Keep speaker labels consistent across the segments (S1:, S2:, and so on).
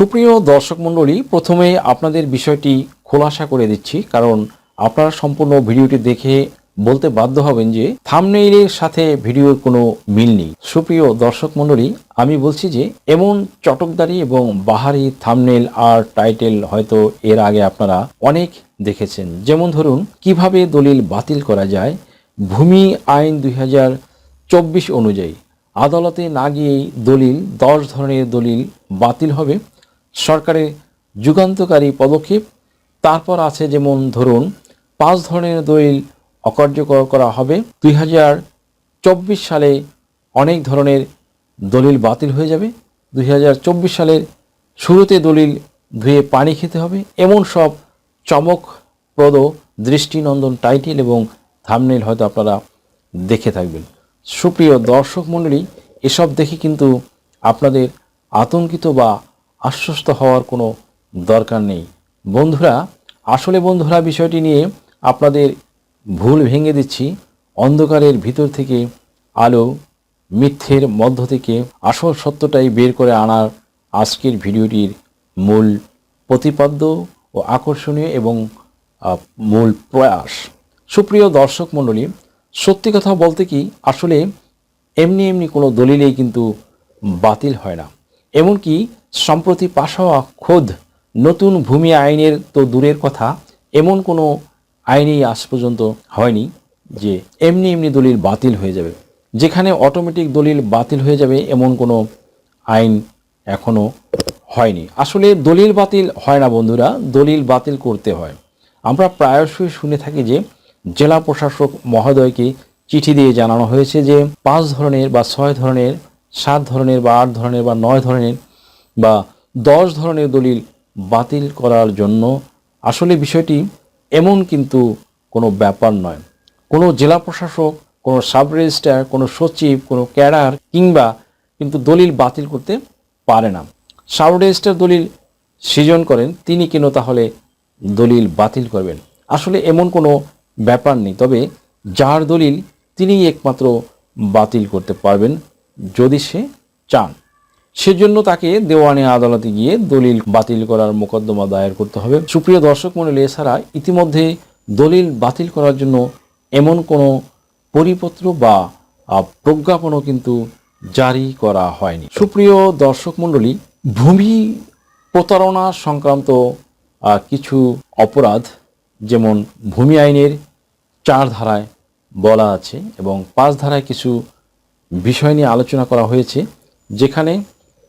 S1: সুপ্রিয় দর্শক মণ্ডলী, প্রথমে আপনাদের বিষয়টি খোলাসা করে দিচ্ছি, কারণ আপনারা সম্পূর্ণ ভিডিওটি দেখে বলতে বাধ্য হবেন যে থামনেইলের সাথে ভিডিওর কোনো মিল নেই। সুপ্রিয় দর্শক মণ্ডলী, আমি বলছি যে এমন চটকদারি এবং বাহারি থামনেল আর টাইটেল হয়তো এর আগে আপনারা অনেক দেখেছেন। যেমন ধরুন, কীভাবে দলিল বাতিল করা যায়, ভূমি আইন দুই অনুযায়ী। আদালতে না গিয়েই দলিল, দশ ধরনের দলিল বাতিল হবে সরকারের যুগান্তকারী পদক্ষেপ, তারপর আছে যেমন ধরুন পাঁচ ধরনের দলিল অকার্যকর করা হবে। দুই হাজার চব্বিশ সালে অনেক ধরনের দলিল বাতিল হয়ে যাবে। দুই হাজার চব্বিশ সালের শুরুতে দলিল ধুয়ে পানি খেতে হবে। এমন সব চমকপ্রদ দৃষ্টিনন্দন টাইটেল এবং থামনেল হয়তো আপনারা দেখে থাকবেন। সুপ্রিয় দর্শক মণ্ডলী, এসব দেখে কিন্তু আপনাদের আতঙ্কিত বা আশ্বস্ত হওয়ার কোনো দরকার নেই। বন্ধুরা, আসলে বন্ধুরা, বিষয়টি নিয়ে আপনাদের ভুল ভেঙে দিচ্ছি। অন্ধকারের ভিতর থেকে আলো, মিথ্যের মধ্য থেকে আসল সত্যটাই বের করে আনার আজকের ভিডিওটির মূল প্রতিপাদ্য ও আকর্ষণীয় এবং মূল প্রয়াস। সুপ্রিয় দর্শক মণ্ডলী, সত্যি কথা বলতে কি, আসলে এমনি এমনি কোনো দলিলেই কিন্তু বাতিল হয় না। এমনকি সম্প্রতি পাশ হওয়া খোদ নতুন ভূমি আইনের তো দূরের কথা, এমন কোনো আইনেই আজ পর্যন্ত হয়নি যে এমনি এমনি দলিল বাতিল হয়ে যাবে। যেখানে অটোমেটিক দলিল বাতিল হয়ে যাবে এমন কোনো আইন এখনও হয়নি। আসলে দলিল বাতিল হয় না বন্ধুরা, দলিল বাতিল করতে হয়। আমরা প্রায়শই শুনে থাকি যে জেলা প্রশাসক মহোদয়কে চিঠি দিয়ে জানানো হয়েছে যে পাঁচ ধরনের বা ছয় ধরনের, সাত ধরনের বা আট ধরনের বা নয় ধরনের বা দশ ধরনের দলিল বাতিল করার জন্য আসলে বিষয়টি এমন কিন্তু কোনো ব্যাপার নয়। কোনো জেলা প্রশাসক, কোনো সাব রেজিস্ট্রার কোনো সচিব, কোনো ক্যাডার কিংবা কিন্তু দলিল বাতিল করতে পারে না। সাব রেজিস্ট্রার দলিল সৃজন করেন, তিনি কেন তাহলে দলিল বাতিল করবেন? আসলে এমন কোনো ব্যাপার নেই, তবে যার দলিল তিনিই একমাত্র বাতিল করতে পারবেন যদি সে চান। সেজন্য তাকে দেওয়ানি আদালতে গিয়ে দলিল বাতিল করার মোকদ্দমা দায়ের করতে হবে। সুপ্রিয় দর্শক মণ্ডলী, এছাড়া ইতিমধ্যে দলিল বাতিল করার জন্য এমন কোনো পরিপত্র বা প্রজ্ঞাপনও কিন্তু জারি করা হয়নি। সুপ্রিয় দর্শক মণ্ডলী, ভূমি প্রতারণা সংক্রান্ত কিছু অপরাধ যেমন ভূমি আইনের চার ধারায় বলা আছে এবং পাঁচ ধারায় কিছু বিষয় নিয়ে আলোচনা করা হয়েছে, যেখানে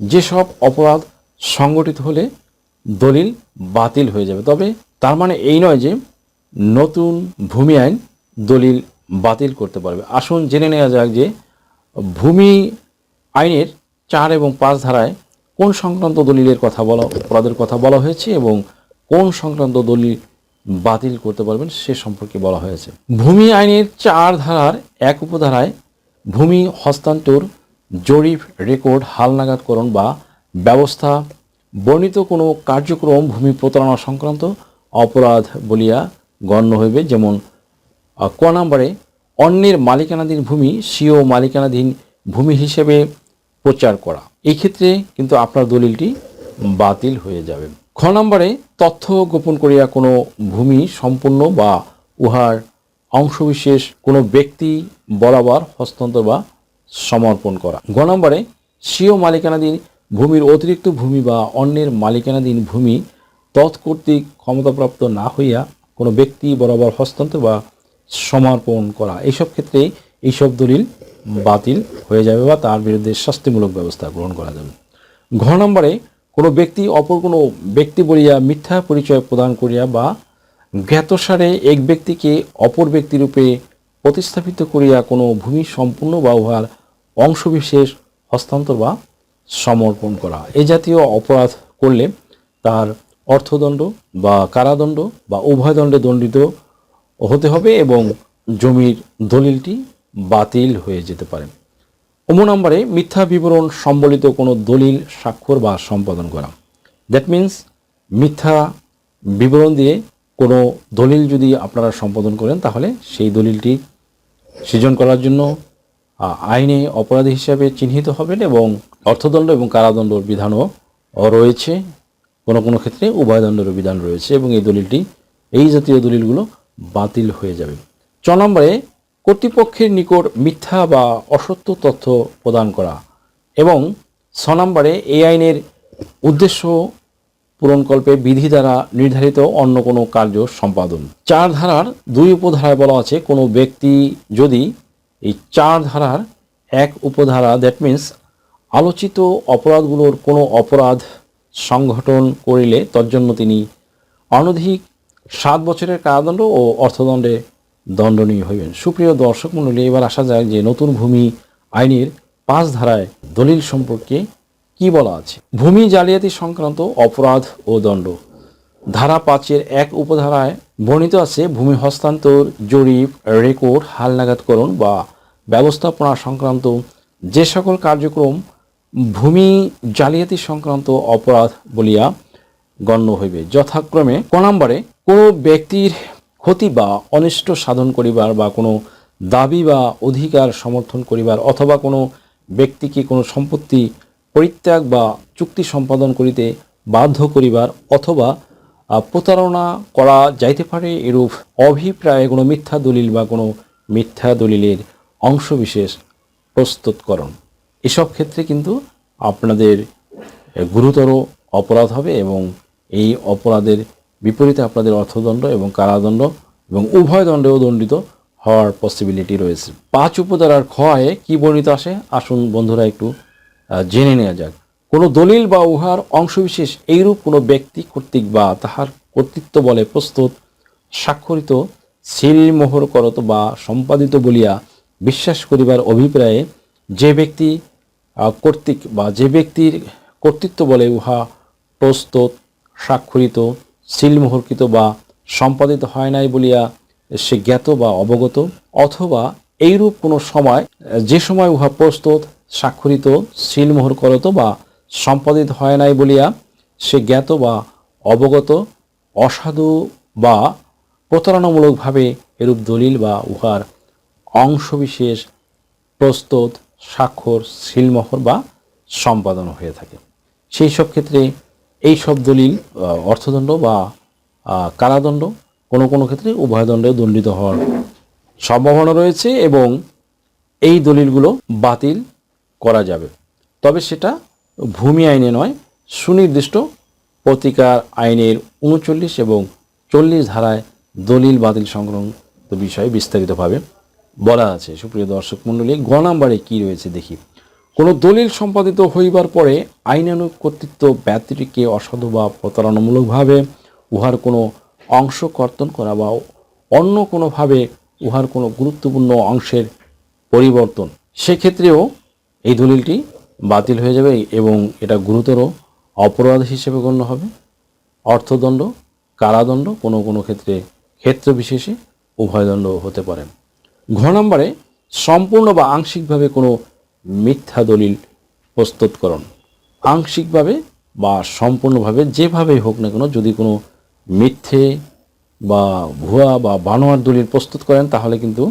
S1: যেসব অপরাধ সংগঠিত হলে দলিল বাতিল হয়ে যাবে। তবে তার মানে এই নয় যে নতুন ভূমি আইন দলিল বাতিল করতে পারবে। আসুন জেনে নেওয়া যাক যে ভূমি আইনের চার এবং পাঁচ ধারায় কোন সংক্রান্ত দলিলের কথা বলা, অপরাধের কথা বলা হয়েছে এবং কোন সংক্রান্ত দলিল বাতিল করতে পারবেন সে সম্পর্কে বলা হয়েছে। ভূমি আইনের চার ধারার এক উপধারায় ভূমি হস্তান্তর জরিপ, রেকর্ড হালনাগাদকরণ বা ব্যবস্থা, বর্ণিত কোনো কার্যক্রম, ভূমি প্রতারণা সংক্রান্ত অপরাধ বলিয়া গণ্য হইবে, যেমন ক নম্বরে, অন্যের মালিকানাধীন ভূমি, স্বীয় মালিকানাধীন ভূমি হিসেবে প্রচার করা। এই ক্ষেত্রে কিন্তু আপনার দলিলটি বাতিল হয়ে যাবে। খ নম্বরে, তথ্য গোপন করিয়া কোনো ভূমি সম্পূর্ণ বা উহার অংশবিশেষ কোনো ব্যক্তি বরাবর হস্তান্তর বা সমর্পণ করা। গ নম্বরে, স্বীয় মালিকানাধীন ভূমির অতিরিক্ত ভূমি বা অন্যের মালিকানাধীন ভূমি তৎকর্তৃক ক্ষমতাপ্রাপ্ত না হইয়া কোনো ব্যক্তি বরাবর হস্তান্তর বা সমর্পণ করা। এইসব ক্ষেত্রে এইসব দলিল বাতিল হয়ে যাবে বা তার বিরুদ্ধে শাস্তিমূলক ব্যবস্থা গ্রহণ করা যাবে। ঘ নম্বরে, কোনো ব্যক্তি অপর কোনো ব্যক্তি বলিয়া মিথ্যা পরিচয় প্রদান করিয়া বা জ্ঞাতসারে এক ব্যক্তিকে অপর ব্যক্তিরূপে প্রতিস্থাপিত করিয়া কোনো ভূমি সম্পূর্ণ বা উহার অংশবিশেষ হস্তান্তর বা সমর্পণ করা। এই জাতীয় অপরাধ করলে তার অর্থদণ্ড বা কারাদণ্ড বা উভয় দণ্ডে দণ্ডিত হতে হবে এবং জমির দলিলটি বাতিল হয়ে যেতে পারে। অম নম্বরে মিথ্যা বিবরণ সম্বলিত কোনো দলিল স্বাক্ষর বা সম্পাদন করা। দ্যাট মিন্স মিথ্যা বিবরণ দিয়ে কোনো দলিল যদি আপনারা সম্পাদন করেন, তাহলে সেই দলিলটি সৃজন করার জন্য আইনে অপরাধী হিসাবে চিহ্নিত হবেন এবং অর্থদণ্ড এবং কারাদণ্ডর বিধানও রয়েছে। কোনো কোনো ক্ষেত্রে উভয়দণ্ডের বিধান রয়েছে এবং এই দলিলটি, এই জাতীয় দলিলগুলো বাতিল হয়ে যাবে। চ নম্বরে, কর্তৃপক্ষের নিকট মিথ্যা বা অসত্য তথ্য প্রদান করা এবং ছ নম্বরে, এই আইনের উদ্দেশ্য পূরণকল্পে বিধি দ্বারা নির্ধারিত অন্য কোনো কার্য সম্পাদন। চার ধারার দুই উপধারায় বলা আছে, কোনো ব্যক্তি যদি এই চার ধারার এক উপধারা দ্যাট মিন্স আলোচিত অপরাধগুলোর কোনো অপরাধ সংগঠন করিলে তজ্জন্য তিনি অনধিক সাত বছরের কারাদণ্ড ও অর্থদণ্ডে দণ্ডনীয় হইবেন। সুপ্রিয় দর্শক মণ্ডলী, এবার আসা যায় যে নতুন ভূমি আইনের পাঁচ ধারায় দলিল সম্পর্কে কি বলা আছে। ভূমি জালিয়াতি সংক্রান্ত অপরাধ ও দণ্ড। ধারা পাঁচের এক উপধারায় বর্ণিত আছে, ভূমি হস্তান্তর, জরিপ, রেকর্ড, হালনাগাদকরণ বা ব্যবস্থাপনা সংক্রান্ত যে সকল কার্যক্রম ভূমি জালিয়াতি সংক্রান্ত অপরাধ বলিয়া গণ্য হইবে। যথাক্রমে ক নম্বরে, কোনো ব্যক্তির ক্ষতি বা অনিষ্ট সাধন করিবার বা কোনো দাবি বা অধিকার সমর্থন করিবার অথবা কোনো ব্যক্তিকে কোনো সম্পত্তি পরিত্যাগ বা চুক্তি সম্পাদন করিতে বাধ্য করিবার অথবা প্রতারণা করা যাইতে পারে এরূপ অভিপ্রায়ে কোনো মিথ্যা দলিল বা কোনো মিথ্যা দলিলের অংশবিশেষ প্রস্তুতকরণ। এসব ক্ষেত্রে কিন্তু আপনাদের গুরুতর অপরাধ হবে এবং এই অপরাধের বিপরীতে আপনাদের অর্থদণ্ড এবং কারাদণ্ড এবং উভয় দণ্ডেও দণ্ডিত হওয়ার পসিবিলিটি রয়েছে। পাঁচ উপধারার ক্ষয়ে কি বর্ণিত আসে? আসুন বন্ধুরা একটু জেনে নেওয়া যাক। কোনো দলিল বা উহার অংশবিশেষ এইরূপ কোনো ব্যক্তি কর্তৃক বা তাহার কর্তৃত্ব বলে প্রস্তুত, স্বাক্ষরিত সিলমোহর করত বা সম্পাদিত বলিয়া বিশ্বাস করিবার অভিপ্রায়ে যে ব্যক্তি কর্তৃক বা যে ব্যক্তির কর্তৃত্ব বলে উহা প্রস্তুত, স্বাক্ষরিত, সিলমোহরকৃত বা সম্পাদিত হয় নাই বলিয়া সে জ্ঞাত বা অবগত, অথবা এইরূপ কোনো সময়, যে সময় উহা প্রস্তুত, স্বাক্ষরিত, সিলমোহর করত বা সম্পাদিত হয় নাই বলিয়া সে জ্ঞাত বা অবগত, অসাধু বা প্রতারণামূলকভাবে এরূপ দলিল বা উহার অংশবিশেষ, প্রস্তুত, স্বাক্ষর, সিলমোহর বা সম্পাদন হয়ে থাকে। সেই সব ক্ষেত্রে এই সব দলিল অর্থদণ্ড বা কারাদণ্ড কোনো কোনো ক্ষেত্রে উভয় দণ্ডে দণ্ডিত হওয়ার সম্ভাবনা রয়েছে এবং এই দলিলগুলো বাতিল করা যাবে। তবে সেটা ভূমি আইনে নয়, সুনির্দিষ্ট প্রতিকার আইনের উনচল্লিশ এবং চল্লিশ ধারায় দলিল বাতিল সংক্রান্ত বিষয়ে বিস্তারিতভাবে বলা আছে। সুপ্রিয় দর্শক মণ্ডলী, গ নাম্বারে কী রয়েছে দেখি। কোনো দলিল সম্পাদিত হইবার পরে আইনানুগ কর্তৃত্ব ব্যক্তিটিকে অসাধু বা প্রতারণামূলকভাবে উহার কোনো অংশ কর্তন করা বা অন্য কোনোভাবে উহার কোনো গুরুত্বপূর্ণ অংশের পরিবর্তন, সেক্ষেত্রেও এই দলিলটি বাতিল হয়ে যাবে এবং এটা গুরুতর অপরাধ হিসেবে গণ্য হবে। অর্থদণ্ড, কারাদণ্ড, কোনো কোনো ক্ষেত্রে ক্ষেত্র বিশেষে উভয়দণ্ড হতে পারে। ঘ নম্বরে সম্পূর্ণ বা আংশিকভাবে কোনো মিথ্যা দলিল প্রস্তুতকরণ আংশিকভাবে বা সম্পূর্ণভাবে যেভাবেই হোক না কেন যদি কোনো মিথ্যে বা ভুয়া বা বানোয়ার দলিল প্রস্তুত করেন, তাহলে কিন্তু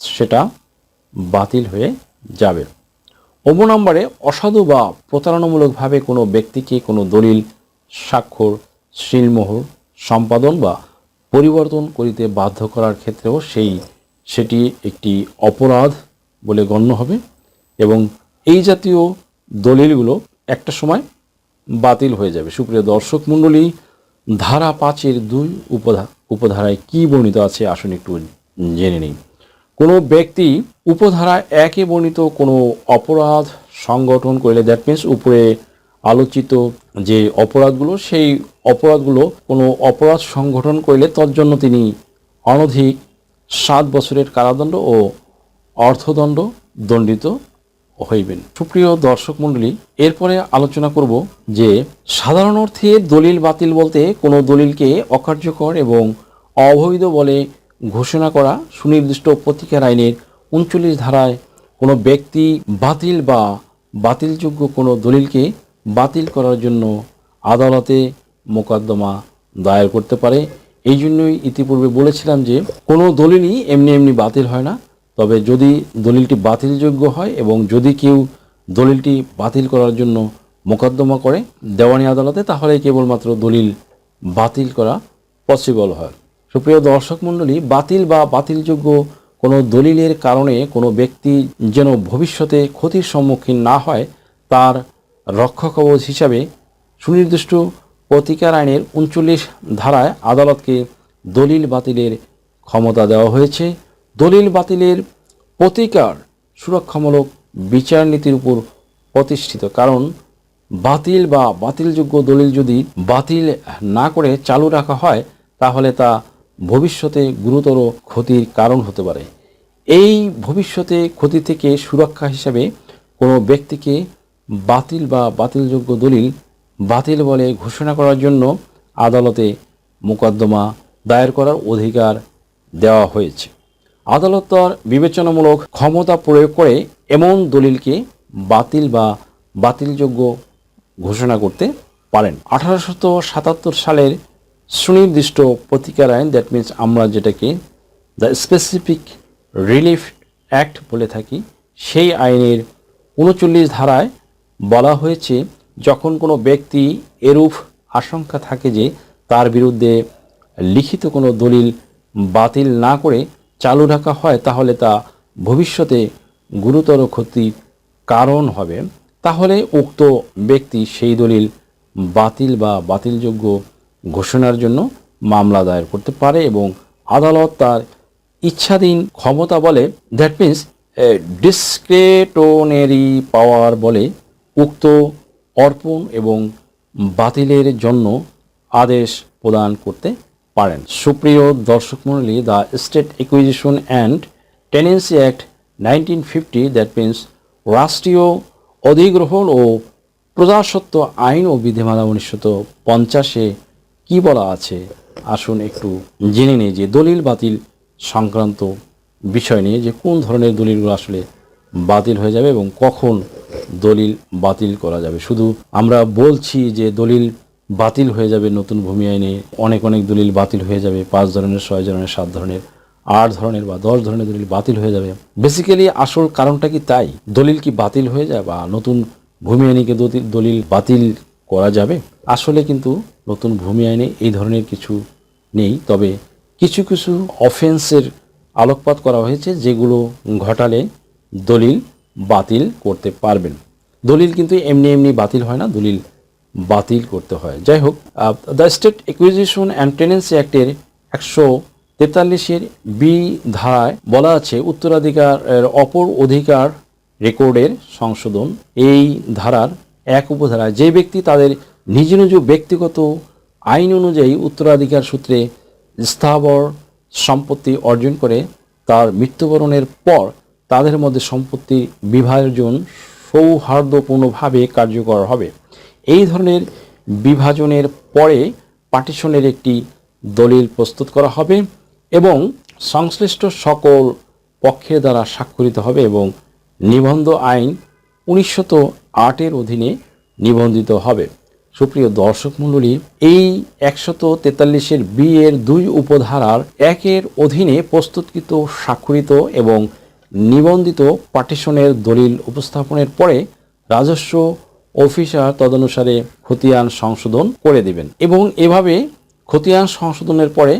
S1: সেটা বাতিল হয়ে যাবে। অব নম্বরে অসাধু বা প্রতারণামূলকভাবে কোনো ব্যক্তিকে কোনো দলিল, স্বাক্ষর শিলমোহর সম্পাদন বা পরিবর্তন করিতে বাধ্য করার ক্ষেত্রেও সেই সেটি একটি অপরাধ বলে গণ্য হবে এবং এই জাতীয় দলিলগুলো একটা সময় বাতিল হয়ে যাবে। সুপ্রিয় দর্শক মণ্ডলী, ধারা পাঁচের দুই উপধা, উপধারায় কি বর্ণিত আছে আসুন একটু জেনে নিই। কোনো ব্যক্তি উপধারা একে বর্ণিত কোনো অপরাধ সংগঠন করলে, দ্যাট মিন্স উপরে আলোচিত যে অপরাধগুলো, সেই অপরাধগুলো কোনো অপরাধ সংগঠন করলে তজ্জন্য তিনি অনধিক সাত বছরের কারাদণ্ড ও অর্থদণ্ড দণ্ডিত হইবেন। সুপ্রিয় দর্শক মণ্ডলী, এরপরে আলোচনা করব যে সাধারণ অর্থে দলিল বাতিল বলতে কোনো দলিলকে অকার্যকর এবং অবৈধ বলে ঘোষণা করা সুনির্দিষ্ট প্রতিকার আইনের উনচল্লিশ ধারায় কোনো ব্যক্তি বাতিল বা বাতিলযোগ্য কোনো দলিলকে বাতিল করার জন্য আদালতে মোকদ্দমা দায়ের করতে পারে। এই জন্যই ইতিপূর্বে বলেছিলাম যে, কোনো দলিলই এমনি এমনি বাতিল হয় না। তবে যদি দলিলটি বাতিলযোগ্য হয় এবং যদি কেউ দলিলটি বাতিল করার জন্য মোকদ্দমা করে দেওয়ানি আদালতে, তাহলে কেবলমাত্র দলিল বাতিল করা পসিবল হয়। সুপ্রিয় দর্শক মণ্ডলী, বাতিল বা বাতিলযোগ্য কোনো দলিলের কারণে কোনো ব্যক্তি যেন ভবিষ্যতে ক্ষতির সম্মুখীন না হয়, তার রক্ষা কবচ হিসাবে সুনির্দিষ্ট প্রতিকার আইনের উনচল্লিশ ধারায় আদালতকে দলিল বাতিলের ক্ষমতা দেওয়া হয়েছে। দলিল বাতিলের প্রতিকার সুরক্ষামূলক বিচার নীতির উপর প্রতিষ্ঠিত। কারণ বাতিল বা বাতিলযোগ্য দলিল যদি বাতিল না করে চালু রাখা হয়, তাহলে তা ভবিষ্যতে গুরুতর ক্ষতির কারণ হতে পারে। এই ভবিষ্যতে ক্ষতি থেকে সুরক্ষা হিসাবে কোনো ব্যক্তিকে বাতিল বা বাতিলযোগ্য দলিল বাতিল বলে ঘোষণা করার জন্য আদালতে মোকদ্দমা দায়ের করার অধিকার দেওয়া হয়েছে। আদালত তার বিবেচনামূলক ক্ষমতা প্রয়োগ করে এমন দলিলকে বাতিল বা বাতিলযোগ্য ঘোষণা করতে পারেন। আঠারোশত সাতাত্তর সালের সুনির্দিষ্ট প্রতিকার আইন দ্যাট মিন্স আমরা যেটাকে দ্য স্পেসিফিক রিলিফ অ্যাক্ট বলে থাকি, সেই আইনের উনচল্লিশ ধারায় বলা হয়েছে যখন কোনো ব্যক্তি এরূপ আশঙ্কা থাকে যে তার বিরুদ্ধে লিখিত কোনো দলিল বাতিল না করে চালু রাখা হয়, তাহলে তা ভবিষ্যতে গুরুতর ক্ষতির কারণ হবে। তাহলে উক্ত ব্যক্তি সেই দলিল বাতিল বা বাতিলযোগ্য ঘোষণার জন্য মামলা দায়ের করতে পারে এবং আদালত তার ইচ্ছাধীন ক্ষমতা বলে, দ্যাট মিন্স ডিসক্রেটনেরি পাওয়ার বলে উক্ত অর্পণ এবং বাতিলের জন্য আদেশ প্রদান করতে পারেন। সুপ্রিয় দর্শক মণ্ডলী, the state acquisition and tenancy act nineteen fifty, that means রাষ্ট্রীয় অধিগ্রহণ ও প্রজাসত্ব আইন ও বিধিমালা উনিশশো পঞ্চাশে কী বলা আছে? আসুন একটু জেনে নিই যে দলিল বাতিল সংক্রান্ত বিষয় নিয়ে যে কোন ধরনের দলিলগুলো আসলে বাতিল হয়ে যাবে এবং কখন দলিল বাতিল করা যাবে। শুধু আমরা বলছি যে দলিল বাতিল হয়ে যাবে নতুন ভূমি আইনে, অনেক অনেক দলিল বাতিল হয়ে যাবে, পাঁচ ধরনের, ছয় ধরনের, সাত ধরনের, আট ধরনের বা দশ ধরনের দলিল বাতিল হয়ে যাবে। বেসিক্যালি আসল কারণটা কি তাই? দলিল কি বাতিল হয়ে যায় বা নতুন ভূমি আইনিকে দলিল বাতিল করা যাবে? আসলে কিন্তু নতুন ভূমি আইনে এই ধরনের কিছু নেই। তবে কিছু কিছু অফেন্সের আলোকপাত করা হয়েছে যেগুলো ঘটালে দলিল বাতিল করতে পারবেন। দলিল কিন্তু এমনি এমনি বাতিল হয় না, দলিল বাতিল করতে হয়। যাই হোক the state acquisition and tenancy অ্যাক্টের একশো তেতাল্লিশের বি ধারায় বলা আছে, উত্তরাধিকারের অপর অধিকার রেকর্ডের সংশোধন। এই ধারার এক উপধারায় যে ব্যক্তি তাদের নিজ নিজ ব্যক্তিগত আইন অনুযায়ী উত্তরাধিকার সূত্রে স্থাবর সম্পত্তি অর্জন করে, তার মৃত্যুবরণের পর তাদের মধ্যে সম্পত্তি বিভাজন সৌহার্দ্যপূর্ণভাবে কার্যকর হবে। এই ধরনের বিভাজনের পরে পার্টিশনের একটি দলিল প্রস্তুত করা হবে এবং সংশ্লিষ্ট সকল পক্ষের দ্বারা স্বাক্ষরিত হবে এবং নিবন্ধ আইন উনিশশত আটের অধীনে নিবন্ধিত হবে। সুপ্রিয় দর্শক মণ্ডলী, এই একশত তেতাল্লিশের বি এর দুই উপধারার একের অধীনে প্রস্তুতকৃত, স্বাক্ষরিত এবং নিবন্ধিত পার্টিশনের দলিল উপস্থাপনের পরে রাজস্ব অফিসার তদনুসারে খতিয়ান সংশোধন করে দেবেন এবং এভাবে খতিয়ান সংশোধনের পরে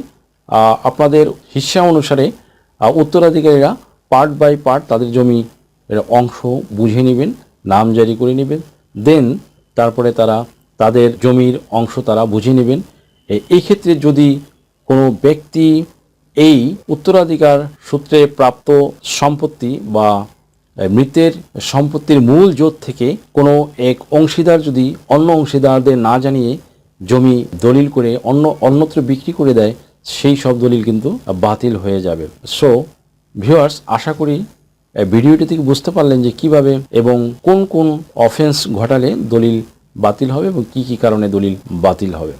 S1: আপনাদের হিস্সা অনুসারে উত্তরাধিকারীরা পার্ট বাই পার্ট তাদের জমি অংশ বুঝে নেবেন, নাম জারি করে নেবেন, দেন তারপরে তারা তাদের জমির অংশ তারা বুঝে নেবেন। এই ক্ষেত্রে যদি কোনো ব্যক্তি এই উত্তরাধিকার সূত্রে প্রাপ্ত সম্পত্তি বা মৃতের সম্পত্তির মূল জোট থেকে কোনো এক অংশীদার যদি অন্য অংশীদারদের না জানিয়ে জমি দলিল করে অন্য অন্যত্র বিক্রি করে দেয়, সেই সব দলিল কিন্তু বাতিল হয়ে যাবে। সো ভিউয়ার্স আশা করি ভিডিওটি থেকে বুঝতে পারলেন যে কীভাবে এবং কোন কোন অফেন্স ঘটালে দলিল বাতিল হবে এবং কি কি কারণে দলিল বাতিল হবে।